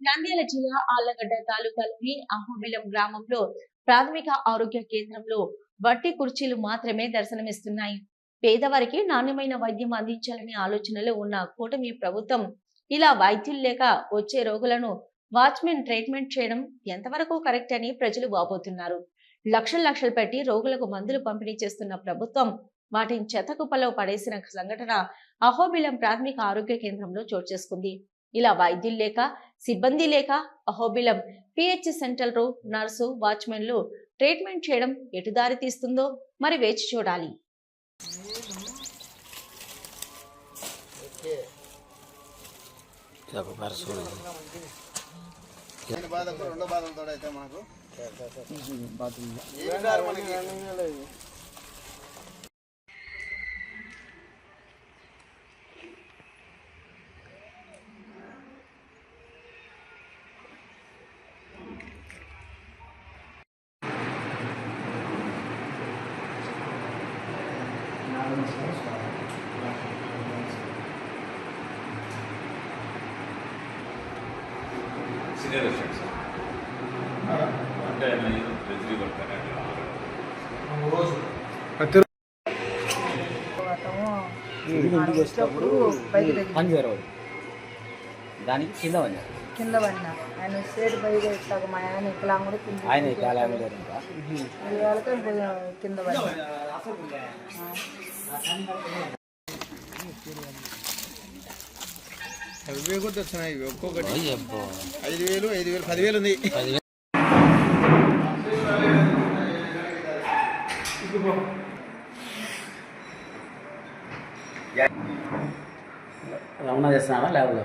నంద్యాల జిల్లా ఆళ్ళగడ్డ తాలూకాలోని అహోబిలం గ్రామంలో ప్రాథమిక ఆరోగ్య కేంద్రంలో వట్టి కుర్చీలు మాత్రమే దర్శనమిస్తున్నాయి. పేదవారికి నాణ్యమైన వైద్యం అందించాలనే ఆలోచనలో ఉన్న కూటమి ప్రభుత్వం ఇలా వైద్యులు లేక వచ్చే రోగులను వాచ్మెన్ ట్రీట్మెంట్ చేయడం ఎంతవరకు కరెక్ట్ అని ప్రజలు వాపోతున్నారు. లక్షలు లక్షలు పెట్టి రోగులకు మందులు పంపిణీ చేస్తున్న ప్రభుత్వం వాటిని చెత్తకుప్పలో పడేసిన సంఘటన అహోబిలం ప్రాథమిక ఆరోగ్య కేంద్రంలో చోటు చేసుకుంది. ఇలా వైద్యులు లేక సిబ్బంది లేక అహోబిలం పిహెచ్ సెంటర్లో నర్సు వాచ్మెన్లు ట్రీట్మెంట్ చేయడం ఎటు దారి తీస్తుందో మరి వేచి చూడాలి. రెండో బాధలతో అయితే మనకు? సీనియర్ అసిస్టెంట్ సార్ అంటే ఆయన ట్రెజరీ వర్క్ అని వచ్చినప్పుడు దానికి కింద ఉంది కింద పడిన. ఆయన స్టేట్ బైక్ ఇస్తాక మా ఆయన వికలాంగుడు కింద ఆయన వాళ్ళకి కింద పడిన. ఇవే కూడా వచ్చినాయి. ఇవి ఒక్కొక్కటి. అబ్బో. ఐదు వేలు ఐదు వేలు పదివేలు ఉంది. పదివేలు రమణ చేస్తున్నావా లేకపోతే?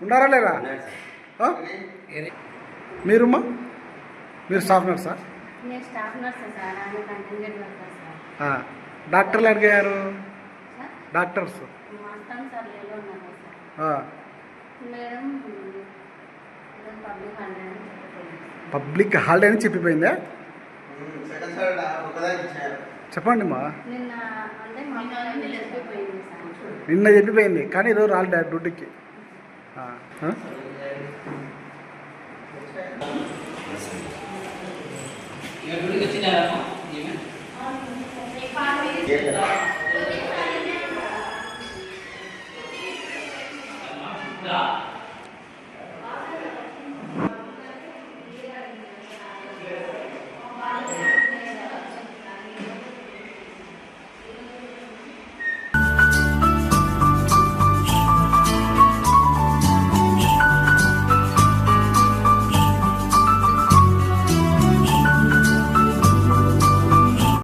ఉన్నారా లేరా? మీరుమ్మా? మీరు స్టాఫ్ నర్సా. డాక్టర్లు అడిగారు డాక్టర్స్? పబ్లిక్ హాలిడే అని చెప్పిపోయిందా చెప్పండి మా. నిన్న అంటే మా అమ్మాయి చెప్పిపోయింది సార్. నిన్న చెప్పిపోయింది కానీ ఈరోజు రాలే డ్యూటీకి. ఆ. ఆ? చేస్తారా